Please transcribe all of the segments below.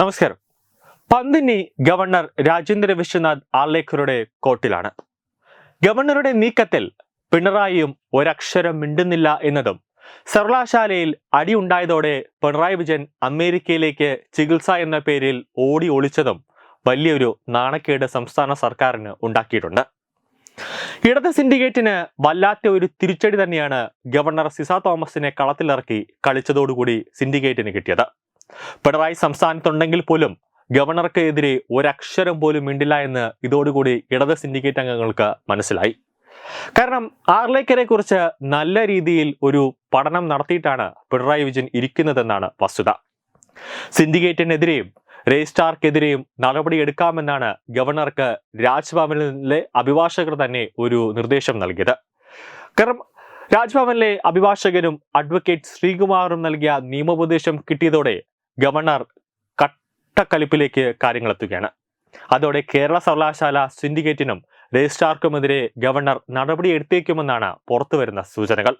നമസ്കാരം. പന്തിനി ഗവർണർ രാജേന്ദ്ര വിശ്വനാഥ് ആർലേക്കറുടെ കോട്ടിലാണ്. ഗവർണറുടെ നീക്കത്തിൽ പിണറായിയും ഒരക്ഷരം മിണ്ടുന്നില്ല എന്നതും സർവകലാശാലയിൽ അടിയുണ്ടായതോടെ പിണറായി വിജയൻ അമേരിക്കയിലേക്ക് ചികിത്സ എന്ന പേരിൽ ഓടി ഒളിച്ചതും വലിയൊരു നാണക്കേട് സംസ്ഥാന സർക്കാരിന് ഉണ്ടാക്കിയിട്ടുണ്ട്. ഇടത് സിൻഡിക്കേറ്റിന് വല്ലാത്ത ഒരു തിരിച്ചടി തന്നെയാണ് ഗവർണർ സിസ തോമസിനെ കളത്തിലിറക്കി കളിച്ചതോടുകൂടി സിൻഡിക്കേറ്റിന് കിട്ടിയത്. പിണറായി സംസ്ഥാനത്തുണ്ടെങ്കിൽ പോലും ഗവർണർക്ക് എതിരെ ഒരക്ഷരം പോലും മിണ്ടില്ല എന്ന് ഇതോടുകൂടി ഇടത് സിൻഡിക്കേറ്റ് അംഗങ്ങൾക്ക് മനസ്സിലായി. കാരണം ആർലേക്കരെ കുറിച്ച് നല്ല രീതിയിൽ ഒരു പഠനം നടത്തിയിട്ടാണ് പിണറായി വിജയൻ ഇരിക്കുന്നതെന്നാണ് വസ്തുത. സിൻഡിക്കേറ്റിനെതിരെയും രജിസ്ട്രാർക്കെതിരെയും നടപടിയെടുക്കാമെന്നാണ് ഗവർണർക്ക് രാജ്ഭവനിലെ അഭിഭാഷകർ തന്നെ ഒരു നിർദ്ദേശം നൽകിയത്. കാരണം രാജ്ഭവനിലെ അഭിഭാഷകനും അഡ്വക്കേറ്റ് ശ്രീകുമാറും നൽകിയ നിയമോപദേശം കിട്ടിയതോടെ ഗവർണർ കട്ടക്കലിപ്പിലേക്ക് കാര്യങ്ങൾ എത്തുകയാണ് അതോടെ കേരള സർവകലാശാല സിൻഡിക്കേറ്റിനും രജിസ്ട്രാർക്കുമെതിരെ ഗവർണർ നടപടി എടുത്തേക്കുമെന്നാണ് പുറത്തുവരുന്ന സൂചനകൾ.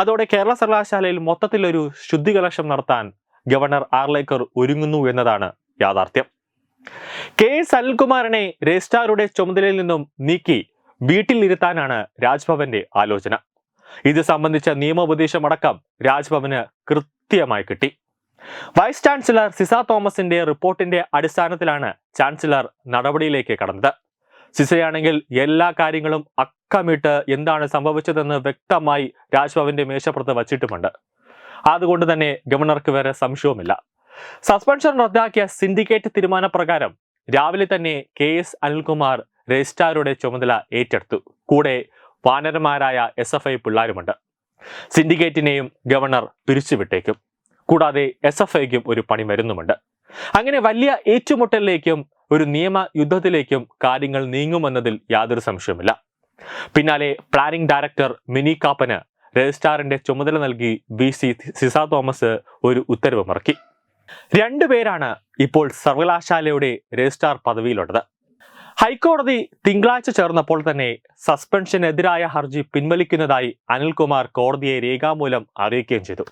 അതോടെ കേരള സർവകലാശാലയിൽ മൊത്തത്തിലൊരു ശുദ്ധികലക്ഷം നടത്താൻ ഗവർണർ ആർലേക്കർ ഒരുങ്ങുന്നു എന്നതാണ് യാഥാർത്ഥ്യം. കെ എസ് അനിൽകുമാറിനെ രജിസ്ട്രാറുടെ ചുമതലയിൽ നിന്നും നീക്കി വീട്ടിലിരുത്താനാണ് രാജ്ഭവന്റെ ആലോചന. ഇത് സംബന്ധിച്ച നിയമോപദേശമടക്കം രാജ്ഭവന് കൃത്യമായി കിട്ടി. വൈസ് ചാൻസലർ സിസ തോമസിന്റെ റിപ്പോർട്ടിന്റെ അടിസ്ഥാനത്തിലാണ് ചാൻസലർ നടപടിയിലേക്ക് കടന്നത്. സിസയാണെങ്കിൽ എല്ലാ കാര്യങ്ങളും അക്കമിട്ട് എന്താണ് സംഭവിച്ചതെന്ന് വ്യക്തമായി രാജ്ഭവന്റെ മേശപ്പുറത്ത് വച്ചിട്ടുമുണ്ട്. അതുകൊണ്ട് തന്നെ ഗവർണർക്ക് വേറെ സംശയവുമില്ല. സസ്പെൻഷൻ റദ്ദാക്കിയ സിൻഡിക്കേറ്റ് തീരുമാനപ്രകാരം രാവിലെ തന്നെ കെ എസ് അനിൽകുമാർ രജിസ്ട്രാറുടെ ചുമതല ഏറ്റെടുത്തു. കൂടെ വാനരന്മാരായ എസ് എഫ് ഐ പിള്ളാരുമുണ്ട്. സിൻഡിക്കേറ്റിനെയും ഗവർണർ പിരിച്ചുവിട്ടേക്കും. കൂടാതെ എസ് എഫ് ഐക്കും ഒരു പണി വരുന്നുമുണ്ട്. അങ്ങനെ വലിയ ഏറ്റുമുട്ടലിലേക്കും ഒരു നിയമ യുദ്ധത്തിലേക്കും കാര്യങ്ങൾ നീങ്ങുമെന്നതിൽ യാതൊരു സംശയവുമില്ല. പിന്നാലെ പ്ലാനിംഗ് ഡയറക്ടർ മിനി കാപ്പന് രജിസ്ട്രാറിന്റെ ചുമതല നൽകി വി സി സിസ തോമസ് ഒരു ഉത്തരവ് ഇറക്കി രണ്ടുപേരാണ് ഇപ്പോൾ സർവകലാശാലയുടെ രജിസ്ട്രാർ പദവിയിലുള്ളത്. ഹൈക്കോടതി തിങ്കളാഴ്ച ചേർന്നപ്പോൾ തന്നെ സസ്പെൻഷനെതിരായ ഹർജി പിൻവലിക്കുന്നതായി അനിൽകുമാർ കോടതിയെ രേഖാമൂലം അറിയിക്കുകയും ചെയ്തു.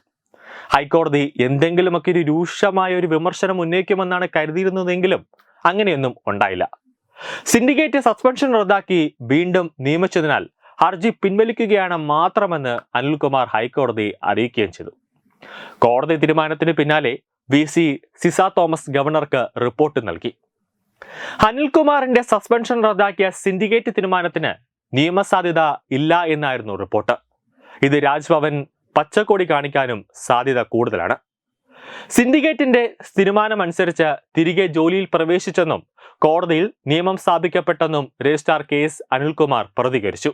ഹൈക്കോടതി എന്തെങ്കിലുമൊക്കെ ഒരു രൂക്ഷമായ ഒരു വിമർശനം ഉന്നയിക്കുമെന്നാണ് കരുതിയിരുന്നതെങ്കിലും അങ്ങനെയൊന്നും ഉണ്ടായില്ല. സിൻഡിക്കേറ്റ് സസ്പെൻഷൻ റദ്ദാക്കി വീണ്ടും നിയമിച്ചതിനാൽ ഹർജി പിൻവലിക്കുകയാണ് മാത്രമെന്ന് അനിൽകുമാർ ഹൈക്കോടതി അറിയിക്കുകയും ചെയ്തു. കോടതി തീരുമാനത്തിന് പിന്നാലെ വി സി സിസ തോമസ് ഗവർണർക്ക് റിപ്പോർട്ട് നൽകി. അനിൽകുമാറിന്റെ സസ്പെൻഷൻ റദ്ദാക്കിയ സിൻഡിക്കേറ്റ് തീരുമാനത്തിന് നിയമസാധ്യത ഇല്ല എന്നായിരുന്നു റിപ്പോർട്ട്. ഇത് രാജ്ഭവൻ പച്ചക്കൊടി കാണിക്കാനും സാധ്യത കൂടുതലാണ്. സിൻഡിക്കേറ്റിന്റെ തീരുമാനമനുസരിച്ച് തിരികെ ജോലിയിൽ പ്രവേശിച്ചെന്നും കോടതിയിൽ നിയമം സ്ഥാപിക്കപ്പെട്ടെന്നും രജിസ്ട്രാർ കെ എസ് അനിൽകുമാർ പ്രതികരിച്ചു.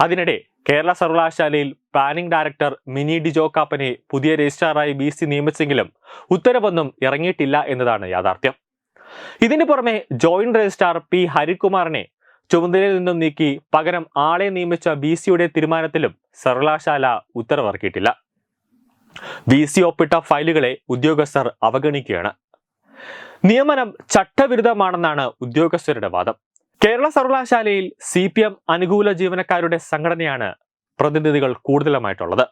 അതിനിടെ കേരള സർവകലാശാലയിൽ പ്ലാനിംഗ് ഡയറക്ടർ മിനി കാപ്പനെ പുതിയ രജിസ്ട്രാറായി ബി സി നിയമിച്ചെങ്കിലും ഉത്തരവൊന്നും ഇറങ്ങിയിട്ടില്ല എന്നതാണ് യാഥാർത്ഥ്യം. ഇതിനു പുറമെ ജോയിന്റ് രജിസ്ട്രാർ പി ഹരികുമാറിനെ ചുമതലയിൽ നിന്നും നീക്കി പകരം ആളെ നിയമിച്ച ബി സിയുടെ തീരുമാനത്തിലും സർവകലാശാല ഉത്തരവിറക്കിയിട്ടില്ല. വി സി ഒപ്പിട്ട ഫയലുകളെ ഉദ്യോഗസ്ഥർ അവഗണിക്കുകയാണ്. നിയമനം ചട്ടവിരുദ്ധമാണെന്നാണ് ഉദ്യോഗസ്ഥരുടെ വാദം. കേരള സർവകലാശാലയിൽ സി പി എം അനുകൂല ജീവനക്കാരുടെ സംഘടനയാണ് പ്രതിനിധികൾ കൂടുതലുമായിട്ടുള്ളത്.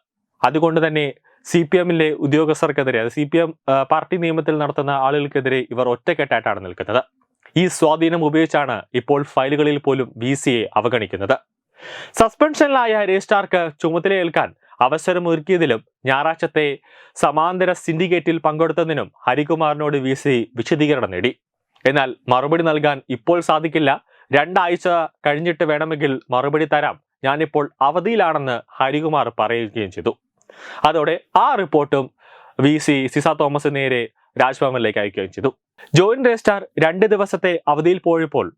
അതുകൊണ്ട് തന്നെ സി പി എമ്മിലെ ഉദ്യോഗസ്ഥർക്കെതിരെ അത് സി പി എം പാർട്ടി നിയമത്തിൽ നടത്തുന്ന ആളുകൾക്കെതിരെ ഇവർ ഒറ്റക്കെട്ടായിട്ടാണ് നിൽക്കുന്നത്. ഈ സ്വാധീനം ഉപയോഗിച്ചാണ് ഇപ്പോൾ ഫയലുകളിൽ പോലും വി സിയെ അവഗണിക്കുന്നത്. സസ്പെൻഷനിലായ രജിസ്ട്രാർക്ക് ചുമതലയേൽക്കാൻ അവസരമൊരുക്കിയതിലും ഞായറാഴ്ചത്തെ സമാന്തര സിൻഡിക്കേറ്റിൽ പങ്കെടുത്തതിനും ഹരികുമാറിനോട് വി സി വിശദീകരണം നേടി. എന്നാൽ മറുപടി നൽകാൻ ഇപ്പോൾ സാധിക്കില്ല. രണ്ടാഴ്ച കഴിഞ്ഞിട്ട് വേണമെങ്കിൽ മറുപടി തരാം. ഞാനിപ്പോൾ അവധിയിലാണെന്ന് ഹരികുമാർ പറയുകയും ചെയ്തു. അതോടെ ആ റിപ്പോർട്ടും വി സി സിസ തോമസ് നേരെ രാജ്ഭവനിലേക്ക് അയക്കുകയും ചെയ്തു. ജോയിന്റ് രജിസ്ട്രാർ രണ്ട് ദിവസത്തെ അവധിയിൽ പോയപ്പോൾ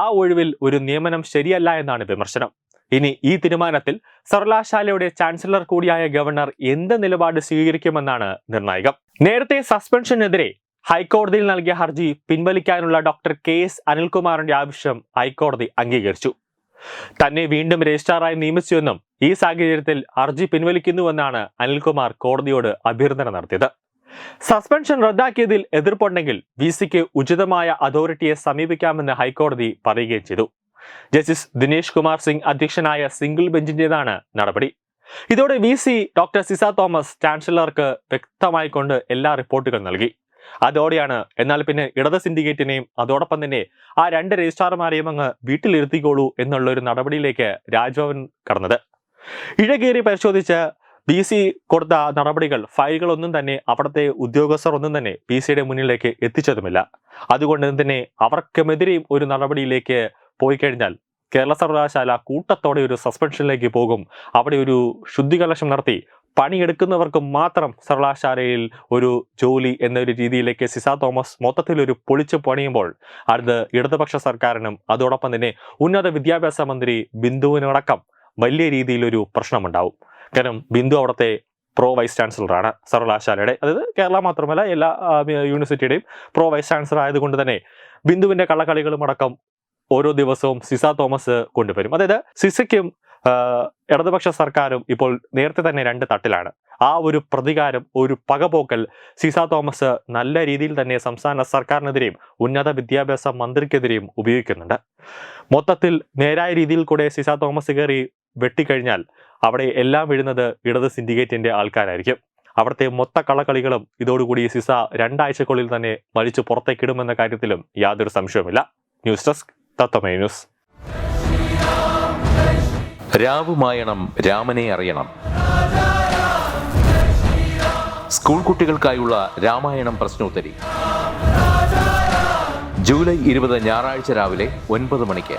ആ ഒഴിവിൽ ഒരു നിയമനം ശരിയല്ല എന്നാണ് വിമർശനം. ഇനി ഈ തീരുമാനത്തിൽ സർവകലാശാലയുടെ ചാൻസലർ കൂടിയായ ഗവർണർ എന്ത് നിലപാട് സ്വീകരിക്കുമെന്നാണ് നിർണായകം. നേരത്തെ സസ്പെൻഷനെതിരെ ഹൈക്കോടതിയിൽ നൽകിയ ഹർജി പിൻവലിക്കാനുള്ള ഡോക്ടർ കെ എസ് അനിൽകുമാറിന്റെ ആവശ്യം ഹൈക്കോടതി അംഗീകരിച്ചു. തന്നെ വീണ്ടും രജിസ്ട്രാറായി നിയമിച്ചുവെന്നും ഈ സാഹചര്യത്തിൽ ഹർജി പിൻവലിക്കുന്നുവെന്നാണ് അനിൽകുമാർ കോടതിയോട് അഭ്യർത്ഥന നടത്തിയത്. സസ്പെൻഷൻ റദ്ദാക്കിയതിൽ എതിർപ്പുണ്ടെങ്കിൽ വി സിക്ക് ഉചിതമായ അതോറിറ്റിയെ സമീപിക്കാമെന്ന് ഹൈക്കോടതി പറയുകയും ചെയ്തു. ജസ്റ്റിസ് ദിനേശ് കുമാർ സിംഗ് അധ്യക്ഷനായ സിംഗിൾ ബെഞ്ചിന്റേതാണ് നടപടി. ഇതോടെ V C doctor Ciza Thomas ചാൻസലർക്ക് വ്യക്തമായി കൊണ്ട് എല്ലാ റിപ്പോർട്ടുകൾ നൽകി. അതോടെയാണ് എന്നാൽ പിന്നെ ഇടത് സിൻഡിക്കേറ്റിനെയും അതോടൊപ്പം തന്നെ ആ രണ്ട് രജിസ്ട്രാർമാരെയും അങ്ങ് വീട്ടിലിരുത്തിക്കോളൂ എന്നുള്ള ഒരു നടപടിയിലേക്ക് രാജ്ഭവൻ കടന്നത്. ഇഴകേറി പരിശോധിച്ച് ബി സി കൊടുത്ത നടപടികൾ ഫയലുകളൊന്നും തന്നെ അവിടുത്തെ ഉദ്യോഗസ്ഥർ ഒന്നും തന്നെ പി സിയുടെ മുന്നിലേക്ക് എത്തിച്ചതുമില്ല. അതുകൊണ്ട് തന്നെ അവർക്കുമെതിരെയും ഒരു നടപടിയിലേക്ക് പോയി കഴിഞ്ഞാൽ കേരള സർവകലാശാല കൂട്ടത്തോടെ ഒരു സസ്പെൻഷനിലേക്ക് പോകും. അവിടെ ഒരു ശുദ്ധികലശം നടത്തി പണിയെടുക്കുന്നവർക്ക് മാത്രം സർവകലാശാലയിൽ ഒരു ജോലി എന്നൊരു രീതിയിലേക്ക് സിസ തോമസ് മൊത്തത്തിൽ ഒരു പൊളിച്ച് പണിയുമ്പോൾ അടുത്ത് ഇടതുപക്ഷ സർക്കാരിനും അതോടൊപ്പം തന്നെ ഉന്നത വിദ്യാഭ്യാസ മന്ത്രി ബിന്ദുവിനടക്കം വലിയ രീതിയിലൊരു പ്രശ്നമുണ്ടാവും. കാരണം ബിന്ദു അവിടുത്തെ പ്രോ വൈസ് ചാൻസലറാണ് സർവകലാശാലയുടെ. അതായത് കേരള മാത്രമല്ല എല്ലാ യൂണിവേഴ്സിറ്റിയുടെയും പ്രോ വൈസ് ചാൻസലർ ആയതുകൊണ്ട് തന്നെ ബിന്ദുവിന്റെ കള്ളക്കളികളും അടക്കം ഓരോ ദിവസവും സിസ തോമസ് കൊണ്ടുവരും. അതായത് സിസയ്ക്കും ഇടതുപക്ഷ സർക്കാരും ഇപ്പോൾ നേരത്തെ തന്നെ രണ്ട് തട്ടിലാണ്. ആ ഒരു പ്രതികാരം ഒരു പകപോക്കൽ സിസ തോമസ് നല്ല രീതിയിൽ തന്നെ സംസ്ഥാന സർക്കാരിനെതിരെയും ഉന്നത വിദ്യാഭ്യാസ മന്ത്രിക്കെതിരെയും ഉപയോഗിക്കുന്നുണ്ട്. മൊത്തത്തിൽ നേരായ രീതിയിൽ കൂടെ സിസ തോമസ് കയറി വെട്ടിക്കഴിഞ്ഞാൽ അവിടെ എല്ലാം വീഴുന്നത് ഇടത് സിൻഡിക്കേറ്റിന്റെ ആൾക്കാരായിരിക്കും. അവിടുത്തെ മൊത്ത കളക്കളികളും ഇതോടുകൂടി സിസ രണ്ടാഴ്ചക്കുള്ളിൽ തന്നെ വലിച്ചു പുറത്തേക്കിടുമെന്ന കാര്യത്തിലും യാതൊരു സംശയവുമില്ല. News desk Tattwamayi news. രാവുമായണം രാമനെ അറിയണം. സ്കൂൾ കുട്ടികൾക്കായുള്ള രാമായണം പ്രശ്നോത്തരി. ജൂലൈ ഇരുപത് ഞായറാഴ്ച രാവിലെ ഒൻപത് മണിക്ക്.